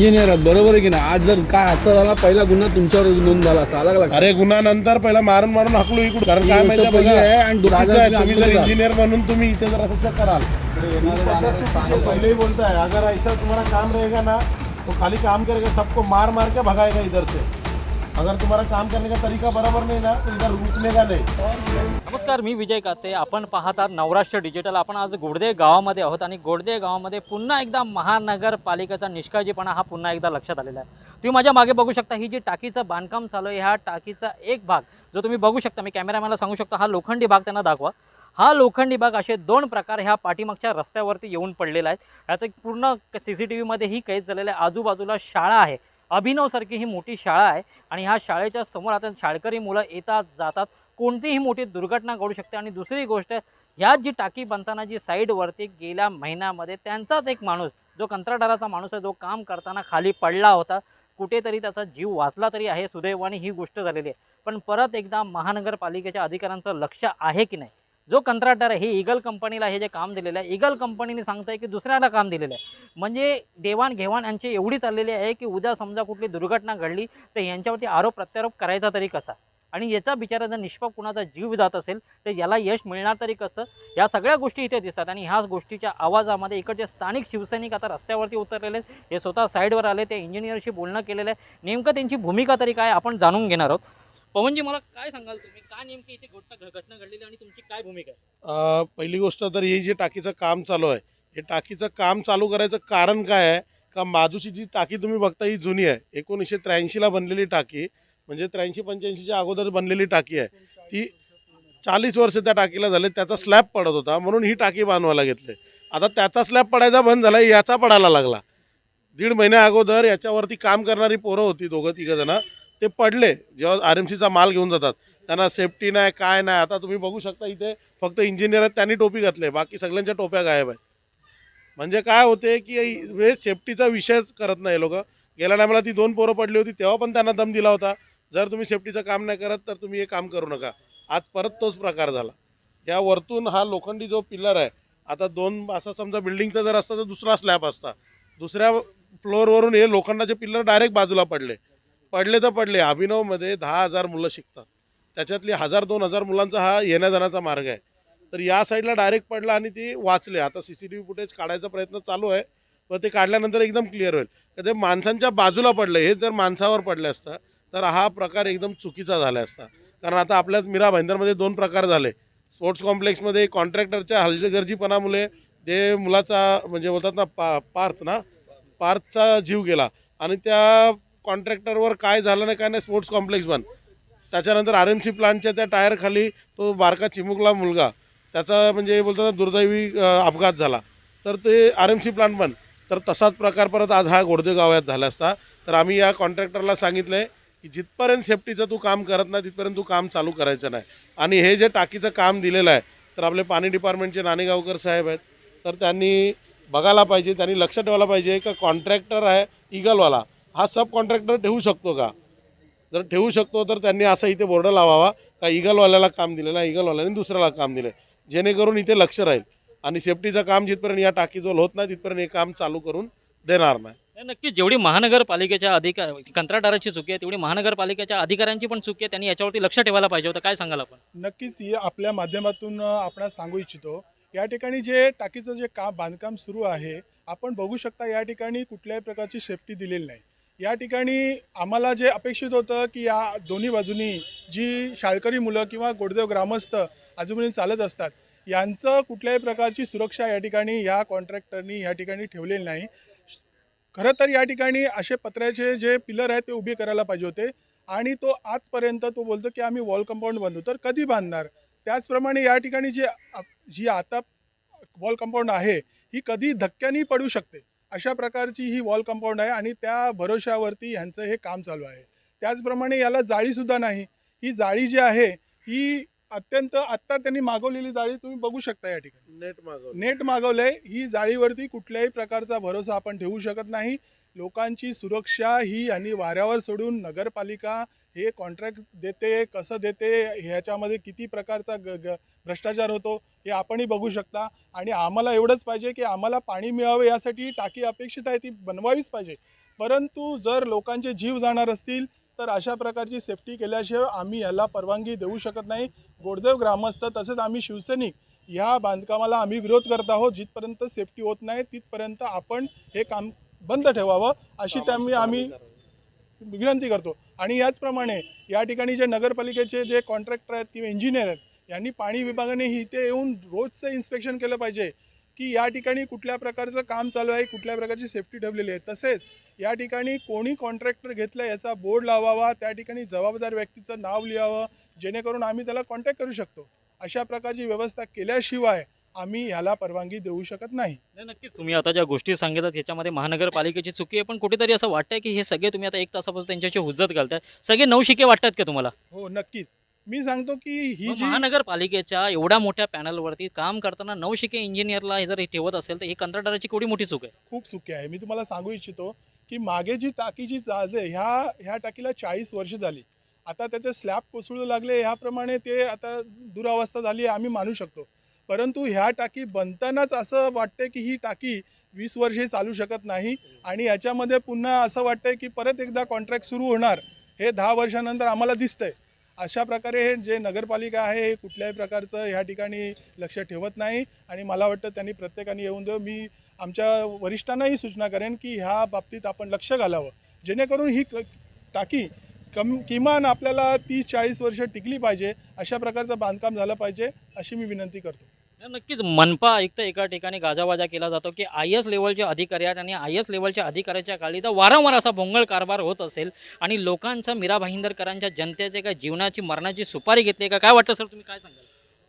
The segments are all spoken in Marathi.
इंजिनियर आहात बरोबर आहे की नाही आज जर काय हादसा झाला पहिला गुन्हा तुमच्यावर नोंद झाला आला का लक्षात? अरे गुन्हा नंतर पहिला मारून मारून हाकलू इकडून कारण काय माहिती पहिली आहे आणि चुकीचं आहे. दुसरं तुम्ही जर. इंजिनियर म्हणून तुम्ही इथे जर असं कराल पहले ही बोलता है अगर ऐसा तुम्हारा काम रहेगा ना तो खाली काम करेगा सबको मार मार के भगाएगा इधर से अगर तुम्हारा काम करने का तरीका बराबर नहीं ना तो इधर रुकनेगा नहीं। नमस्कार मी विजय काते. आपण पाहतात नवराष्ट्र डिजिटल आपण आज गोडदे गावामध्ये आहोत आणि गोडदे गावामध्ये पुन्हा एकदा महानगरपालिकेचा निष्काळजीपणा हा पुन्हा एकदा लक्षात आलेला आहे. तुम्ही माझ्या मागे बघू शकता ही जी टाकीचं बांधकाम चालू आहे ह्या टाकीचा एक भाग जो तुम्ही बघू शकता मी कॅमेरामॅनला सांगू शकतो हा लोखंडी भाग त्यांना दाखवा. हा लोखंडी भाग असे दोन प्रकार ह्या पाठीमागच्या रस्त्यावरती येऊन पडलेला आहे. ह्याचं पूर्ण सी सी टी व्हीमध्ये ही कैद झालेलं आहे आजूबाजूला शाळा आहे. अभिनवसारखी ही मोठी शाळा आहे आणि ह्या शाळेच्या समोर आता शाळकरी मुलं येतात जातात. कोणतीही मोठी दुर्घटना घडू शकते. आणि दुसरी गोष्ट ह्या जी टाकी बांधताना जी साईडवरती गेल्या महिन्यामध्ये त्यांचाच एक माणूस जो कंत्राटदाराचा माणूस आहे जो काम करताना खाली पडला होता कुठेतरी त्याचा जीव वाचला तरी आहे सुदैवाने ही गोष्ट झालेली आहे. पण परत एकदा महानगरपालिकेच्या अधिकाऱ्यांचं लक्ष आहे की नाही? जो कंत्राटदार आहे हे इगल कंपनीला हे जे काम दिलेलं आहे इगल कंपनीने सांगताय की दुसऱ्याला काम दिलेलं आहे. म्हणजे देवाणघेवाण यांची एवढी चाललेली आहे की उद्या समजा कुठली दुर्घटना घडली तर यांच्यावरती आरोप प्रत्यारोप करायचा तरी कसा? आणि याचा बिचारा जर निष्पाप कुणाचा जीव जात असेल तर याला यश मिळणार तरी कसं? या सगळ्या गोष्टी इथे दिसतात आणि ह्याच गोष्टीच्या आवाजामध्ये इकडचे स्थानिक शिवसैनिक आता रस्त्यावरती उतरलेले आहेत. हे स्वतः साईडवर आले ते इंजिनियरशी बोलणं केलेलं आहे. नेमकं त्यांची भूमिका तरी काय आपण जाणून घेणार आहोत. पवनजी मला काय सांगाल तुम्ही? काय नेमकी इथे घटना घटना घडलेली आणि तुमची काय भूमिका आहे? पहिली गोष्ट तर ही जे टाकीचं काम चालू आहे हे टाकीचं काम चालू करायचं कारण काय आहे? का बाजूची जी टाकी तुम्ही बघता ही जुनी आहे. एकोणीसशे त्र्याऐंशीला बनलेली टाकी म्हणजे त्र्याऐंशी पंच्याऐंशीच्या अगोदर बनलेली टाकी आहे. ती चाळीस वर्ष त्या टाकीला झाले त्याचा स्लॅब पडत होता. म्हणून ही टाकी बांधवायला घेतली. आता त्याचा स्लॅब पडायचा बंद झाला याचा पडायला लागला. दीड महिन्या अगोदर याच्यावरती काम करणारी पोरं होती दोघं तिघं जण. ते पडले. जेव्हा आर एम सीचा माल घेऊन जातात. त्यांना सेफ्टी नाही काय नाही. आता तुम्ही बघू शकता इथे फक्त इंजिनियर आहेत त्यांनी टोपी घातले बाकी सगळ्यांच्या टोप्या गायब आहेत. म्हणजे काय होते की हे सेफ्टीचा विषयच करत नाही लोक. गेल्या टायमाला ती दोन पोरं पडली होती तेव्हा पण त्यांना दम दिला होता. जर तुम्ही सेफ्टीचं काम नाही करत तर तुम्ही हे काम करू नका. आज परत तोच प्रकार झाला. या वरतून हा लोखंडी जो पिल्लर आहे आता दोन असं समजा बिल्डिंगचा जर असता तर दुसरा स्लॅब असता. दुसऱ्या फ्लोअरवरून हे लोखंडाचे पिल्लर डायरेक्ट बाजूला पडले. पडले तर पडले. अभिनवमध्ये दहा हजार मुलं शिकतात. त्याच्यातली हजार दोन हजार मुलांचा हा येण्या जाण्याचा मार्ग आहे. तर या साईडला डायरेक्ट पडला आणि ती वाचले. आता C C T V footage काढायचा प्रयत्न चालू आहे पण ते काढल्यानंतर एकदम क्लिअर होईल. तर ते माणसांच्या बाजूला पडलं हे जर माणसावर पडले असतं तर हा प्रकार एकदम चुकीचा झाला असता. कारण आता आपल्याच मीरा भाईंदरमध्ये दोन प्रकार झाले. स्पोर्ट्स कॉम्प्लेक्समध्ये कॉन्ट्रॅक्टरच्या हलगर्जीपणामुळे ते मुलाचा म्हणजे बोलतात ना पा पार्थ ना पार्थचा जीव गेला. आणि त्या कॉन्ट्रॅक्टरवर काय झालं नाही काय नाही स्पोर्ट्स कॉम्प्लेक्स बन त्याच्यानंतर आर एम सी प्लांटच्या त्या टायरखाली तो बारका चिमुकला मुलगा त्याचा म्हणजे बोलताना दुर्दैवी अपघात झाला. तर ते आर एम सी प्लांट बन तर तसाच प्रकार परत आज हा गोडदे गावात झाला असता. तर आम्ही या कॉन्ट्रॅक्टरला सांगितलं आहे की जिथपर्यंत सेफ्टीचं तू काम करत नाही तिथपर्यंत तू काम चालू करायचं नाही. आणि हे जे टाकीचं काम दिलेलं आहे तर आपले पाणी डिपार्टमेंटचे नाणेगावकर साहेब आहेत. तर त्यांनी बघायला पाहिजे त्यांनी लक्ष ठेवायला पाहिजे का कॉन्ट्रॅक्टर आहे इगलवाला हा सब कॉन्ट्रॅक्टर ठेवू शकतो का? जर ठेवू शकतो तर त्यांनी असं इथे बोर्ड लावावा का इगलवाल्याला काम दिलेलं आहे इगलवाल्याने दुसऱ्याला काम दिलं. जेणेकरून इथे लक्ष राहील. आणि सेफ्टीचं काम जिथपर्यंत या टाकीजवळ होत नाही तिथपर्यंत हे काम चालू करून देणार नाही. नक्कीच. जेवढी महानगरपालिकेच्या अधिकार कंत्राटदाराची चुकी आहे तेवढी महानगरपालिकेच्या अधिकाऱ्यांची पण चुकी आहे. त्यांनी याच्यावरती लक्ष ठेवायला पाहिजे होतं. काय सांगाल आपण? नक्कीच. ही आपल्या माध्यमातून आपण सांगू इच्छितो. या ठिकाणी जे टाकीचं जे काम बांधकाम सुरू आहे आपण बघू शकता या ठिकाणी कुठल्याही प्रकारची सेफ्टी दिलेली नाही. या ठिकाणी आम्हाला जे अपेक्षित होतं की या दोन्ही बाजूनी जी शाळकरी मुलं किंवा गोडदेव ग्रामस्थ आजूबाजूने चालत असतात यांचं कुठल्याही प्रकारची सुरक्षा या ठिकाणी या कॉन्ट्रॅक्टरनी या ठिकाणी ठेवलेली नाही. खरं तर या ठिकाणी असे पत्र्याचे जे पिलर आहेत ते उभे करायला पाहिजे होते आणि तो आजपर्यंत तो बोलतो की आम्ही वॉल कंपाऊंड बांधू. तर कधी बांधणार? त्याचप्रमाणे या ठिकाणी जे आप- जी आता वॉल कंपाऊंड आहे ही कधी धक्क्यानी पडू शकते? अशा प्रकारची ही वॉल कंपाऊंड आहे आणि त्या भरोशावरती ह्यांचं हे काम चालू आहे. त्याचप्रमाणे याला जाळीसुद्धा नाही. ही जाळी जी आहे ही अत्यंत आत्ता त्यांनी मागवलेली जाळी तुम्ही बघू शकता या ठिकाणी. नेट मागवलं. नेट मागवलंय ही जाळीवरती कुठल्याही प्रकारचा भरोसा आपण ठेवू शकत नाही. लोकांची सुरक्षा ही आणि वाऱ्यावर सोडून नगरपालिका हे कॉन्ट्रॅक्ट देते कसं देते ह्याच्यामध्ये किती प्रकारचा ग ग भ्रष्टाचार होतो हे आपणही बघू शकता. आणि आम्हाला एवढंच पाहिजे की आम्हाला पाणी मिळावं यासाठी टाकी अपेक्षित आहे ती बनवावीच पाहिजे. परंतु जर लोकांचे जीव जाणार असतील तर अशा प्रकारची सेफ्टी केल्याशिवाय आम्ही याला परवानगी देऊ शकत नाही. गोडदेव ग्रामस्थ तसेच आम्ही शिवसैनिक ह्या बांधकामाला आम्ही विरोध करत आहोत. जिथपर्यंत सेफ्टी होत नाही तिथपर्यंत आपण हे काम बंद ठेवावं अशी त्यामुळे आम्ही विनंती करतो. आणि याचप्रमाणे या ठिकाणी जे नगरपालिकेचे जे कॉन्ट्रॅक्टर आहेत किंवा इंजिनियर आहेत यांनी पाणी विभागाने इथे येऊन रोजचं इन्स्पेक्शन केलं पाहिजे की या ठिकाणी कुठल्या प्रकारचं काम चालू आहे कुठल्या प्रकारची सेफ्टी ठेवलेली आहे. तसेच या ठिकाणी कोणी कॉन्ट्रॅक्टर घेतलं याचा बोर्ड लावावा त्या ठिकाणी जबाबदार व्यक्तीचं नाव लिहावं जेणेकरून आम्ही त्याला कॉन्टॅक्ट करू शकतो. अशा प्रकारची व्यवस्था केल्याशिवाय आम्ही ह्याला परवानगी देऊ शकत नाही. नाही नक्कीच. तुम्ही आता ज्या गोष्टी सांगितलं त्याच्यामध्ये महानगरपालिकेची चुकी आहे पण कुठेतरी असं वाटतंय की हे सगळे तुम्ही आता एक तासापासून त्यांच्याशी हुज्जत घालताय. सगळे नवशिके वाटतात का तुम्हाला? हो नक्कीच. मी सांगतो की ही जी महानगरपालिकेच्या एवढ्या मोठ्या पॅनलवरती काम करताना नवशिके इंजिनियरला हे जर हे ठेवत असेल तर ही कंत्राटदाराची केवढी मोठी चूक आहे? खूप चुकी आहे. मी तुम्हाला सांगू इच्छितो की मागे जी टाकीची चाज आहे ह्या ह्या टाकीला चाळीस वर्ष झाली. आता त्याचे स्लॅब कोसळू लागले ह्याप्रमाणे ते आता दुरावस्था झाली आहे आम्ही मानू शकतो. परंतु ह्या टाकी बनतानाच असं वाटतंय की ही टाकी वीस वर्षे चालू शकत नाही. आणि याच्यामध्ये पुन्हा असं वाटतंय की परत एकदा कॉन्ट्रॅक्ट सुरू होणार हे दहा वर्षानंतर आम्हाला दिसतंय. अशा प्रकारे हे जे नगरपालिका आहे हे कुठल्याही प्रकारचं ह्या ठिकाणी लक्ष ठेवत नाही. आणि मला वाटतं त्यांनी प्रत्येकाने येऊन देऊ मी आमच्या वरिष्ठांनाही सूचना करेन की ह्या बाबतीत आपण लक्ष घालावं. जेणेकरून ही क- टाकी कम किमान आपल्याला तीस चाळीस वर्ष टिकली पाहिजे अशा प्रकारचं बांधकाम झालं पाहिजे अशी मी विनंती करतो. नक्कीच. मनपा आयुक्त एका ठिकाणी गाजावाजा केला जातो की आय एस लेवलचे अधिकारी आहेत आणि आय एस लेवलच्या अधिकाऱ्याच्या काळी तर वारंवार असा भोंगळ कारभार होत असेल आणि लोकांचा मीरा भाईंदरकरांच्या जनतेचे काय जीवनाची मरणाची सुपारी घेतली का? काय वाटतं सर तुम्ही काय सांगाल?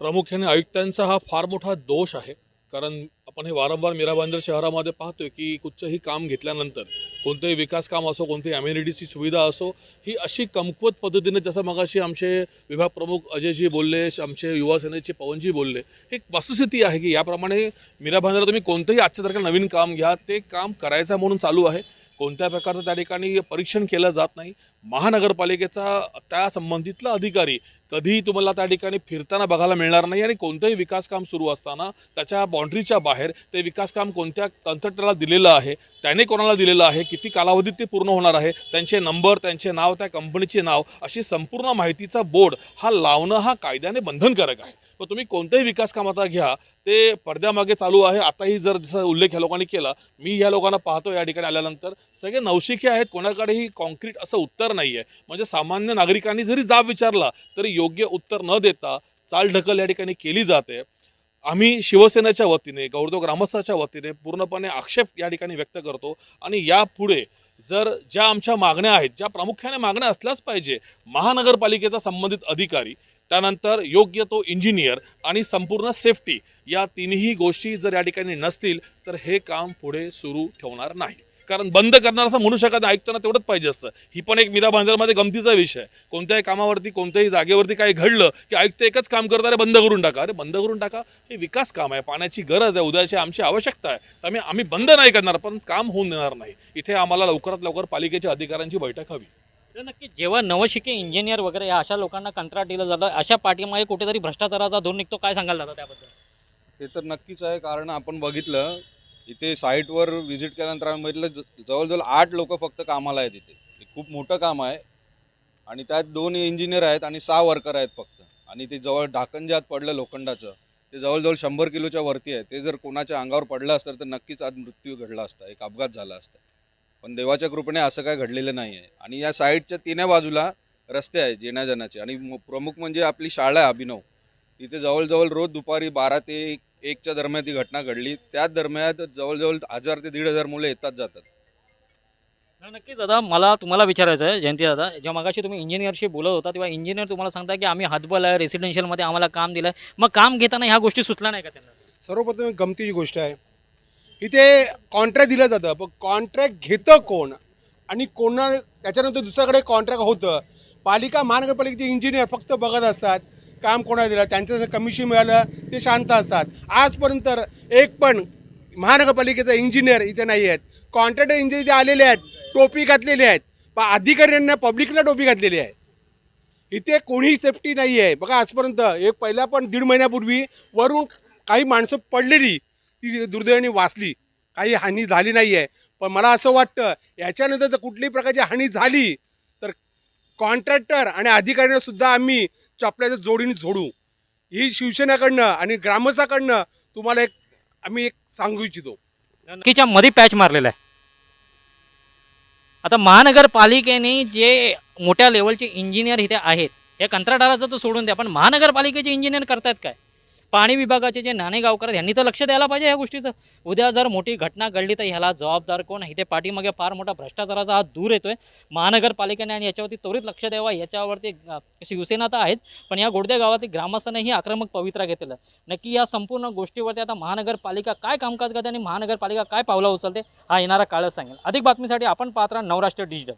प्रामुख्याने आयुक्तांचा हा फार मोठा दोष आहे. कारण आपण हे वारंवार मीरा भाईंदर शहरामध्ये पाहतोय की कुठचंही काम घेतल्यानंतर कोणतंही विकास काम असो कोणतीही अम्युनिटीची सुविधा असो ही अशी कमकुवत पद्धतीने जसं मगाशी आमचे विभाग प्रमुख अजयजी बोलले आमचे युवा सेनेचे पवनजी बोलले हे एक वस्तुस्थिती आहे की याप्रमाणे मीरा तुम्ही कोणतंही आजच्या तारखेला नवीन काम घ्या ते काम करायचं म्हणून चालू आहे. कोणत्या प्रकारचं त्या ठिकाणी परीक्षण केलं जात नाही. महानगरपालिकेचा त्या संबंधितला अधिकारी कधीही तुम्हाला त्या ठिकाणी फिरताना बघायला मिळणार नाही आणि कोणतंही विकासकाम सुरू असताना त्याच्या बाउंड्रीच्या बाहेर ते विकासकाम कोणत्या कंत्राटदाराला दिलेलं आहे त्याने कोणाला दिलेलं आहे किती कालावधीत ते पूर्ण होणार आहे त्यांचे नंबर त्यांचे नाव त्या कंपनीचे नाव अशी संपूर्ण माहितीचा बोर्ड हा लावणं हा कायद्याने बंधनकारक आहे. पण तुम्ही कोणत्याही विकास कामाचा घ्या. ते पडद्यामागे चालू आहे. आताही जर जसा उल्लेख ह्या लोकांनी केला मी ह्या लोकांना पाहतो या ठिकाणी आल्यानंतर सगळे नवशिके आहेत. कोणाकडेही कॉन्क्रीट असं उत्तर नाही आहे म्हणजे सामान्य नागरिकांनी जरी जाब विचारला तरी योग्य उत्तर न देता चालढकल या ठिकाणी केली जाते. आम्ही शिवसेनेच्या वतीने गौरव ग्रामस्थाच्या वतीने पूर्णपणे आक्षेप या ठिकाणी व्यक्त करतो. आणि यापुढे जर ज्या आमच्या मागण्या आहेत ज्या प्रामुख्याने मागण्या असल्याच पाहिजे महानगरपालिकेचा संबंधित अधिकारी त्यानंतर योग्य तो इंजिनियर आणि संपूर्ण सेफ्टी या तिन्ही गोष्टी जर या ठिकाणी नसतील तर हे काम पुढे सुरू ठेवणार नाही. कारण बंद करणार असं म्हणू शकत ऐकताना तेवढंच पाहिजे असतं. ही पण एक मीरा भांजरमध्ये गमतीचा विषय. आहे. कोणत्याही कामावरती कोणत्याही जागेवरती काही घडलं की ऐकतं एकच काम करता अरे बंद करून टाका. अरे बंद करून टाका? हे विकास काम आहे. पाण्याची गरज आहे उद्याची आमची आवश्यकता आहे. तर आम्ही आम्ही बंद नाही करणार पण काम होऊन देणार नाही. इथे आम्हाला लवकरात लवकर पालिकेच्या अधिकाऱ्यांची बैठक हवी. नक्की जेव्हा नवशिके इंजिनियर वगैरे या अशा लोकांना कंत्राट दिलं जातं अशा पाठीमागे कुठेतरी भ्रष्टाचाराचा धोरण निघतो काय सांगाल दादा त्याबद्दल? ते तर नक्कीच आहे कारण आपण बघितलं इथे साईटवर व्हिजिट केल्यानंतर आम्ही बघितलं ज- जवळजवळ आठ लोक फक्त कामाला आहेत इथे. हे खूप मोठं काम आहे. आणि त्यात दोन इंजिनियर आहेत आणि सहा वर्कर आहेत फक्त. आणि ते जवळ ढाकण जे आत पडलं लोखंडाचं. ते जवळजवळ शंभर किलोच्या वरती आहे. ते जर कोणाच्या अंगावर पडलं असतं तर नक्कीच आज मृत्यू घडला असता एक अपघात झाला असता. पण देवाच्या कृपेने असं काय घडलेलं नाही आहे आणि या साईडच्या तिन्ही बाजूला रस्ते आहेत येण्या जाण्याचे आणि प्रमुख म्हणजे आपली शाळा आहे अभिनव. तिथे जवळजवळ रोज दुपारी बारा ते एक एकच्या दरम्यान ती घटना घडली. त्याच दरम्यान जवळजवळ हजार ते दीड हजार मुलं येतात जातात. नाही, नक्कीच दादा. मला तुम्हाला विचारायचं आहे जयंती दादा. जेव्हा मगाशी तुम्ही इंजिनियरशी बोलत होता तेव्हा इंजिनियर तुम्हाला सांगता की आम्ही हातबल आहे रेसिडेन्शियलमध्ये आम्हाला काम दिलं आहे मग काम घेताना ह्या गोष्टी सुचल्या नाही का त्यांना? सर्वप्रथम एक गमतीची गोष्ट आहे. इथे कॉन्ट्रॅक्ट दिलं जातं पण कॉन्ट्रॅक्ट घेतं कोण? आणि कोणा त्याच्यानंतर दुसऱ्याकडे कॉन्ट्रॅक्ट होतं. पालिका महानगरपालिकेचे इंजिनियर फक्त बघत असतात काम कोणाला दिलं त्यांचं कमिशन मिळालं ते शांत असतात. आजपर्यंत एक पण महानगरपालिकेचा इंजिनियर इथे नाही आहेत. कॉन्ट्रॅक्टर इंजिनियर इथे आलेले आहेत टोपी घातलेले आहेत. पण अधिकाऱ्यांना पब्लिकला टोपी घातलेली आहे. इथे कोणीही सेफ्टी नाही आहे बघा आजपर्यंत एक पहिला पण दीड महिन्यापूर्वी वरून काही माणसं पडलेली. ती दुर्दैवाने वाचली. काही हानी झाली नाही आहे पण मला असं वाटतं याच्यानंतर जर कुठल्याही प्रकारची हानी झाली तर कॉन्ट्रॅक्टर आणि अधिकाऱ्यांना सुद्धा आम्ही चपल्याच्या जोडीने जोडू. ही शिवसेनेकडनं आणि ग्रामस्थाकडनं तुम्हाला एक आम्ही एक सांगू इच्छितो. नक्कीच्या मध्ये पॅच मारलेला आहे. आता महानगरपालिकेने जे मोठ्या लेवलचे इंजिनियर इथे आहेत हे कंत्राटदाराचं तर सोडून द्या पण महानगरपालिकेचे इंजिनियर करतायत काय? पाणी विभागाचे जे नाणे गावकर आहेत, यांनी तर लक्ष द्यायला पाहिजे या गोष्टीचं. उद्या जर मोठी घटना घडली तर ह्याला जबाबदार कोण इथे पाठीमागे फार मोठा भ्रष्टाचाराचा हात दूर येतोय. महानगरपालिकेने आणि याच्यावरती त्वरित लक्ष द्यावा याच्यावरती शिवसेना तर आहेच पण या गोडदे गावातील ग्रामस्थांनीही आक्रमक पवित्रा घेतलेला नक्की या संपूर्ण गोष्टीवरती आता महानगरपालिका काय कामकाज करते आणि महानगरपालिका काय पावलं उचलते हा येणारा काळच सांगेल. अधिक बातमीसाठी आपण पात्र नवराष्ट्र डिजिटल.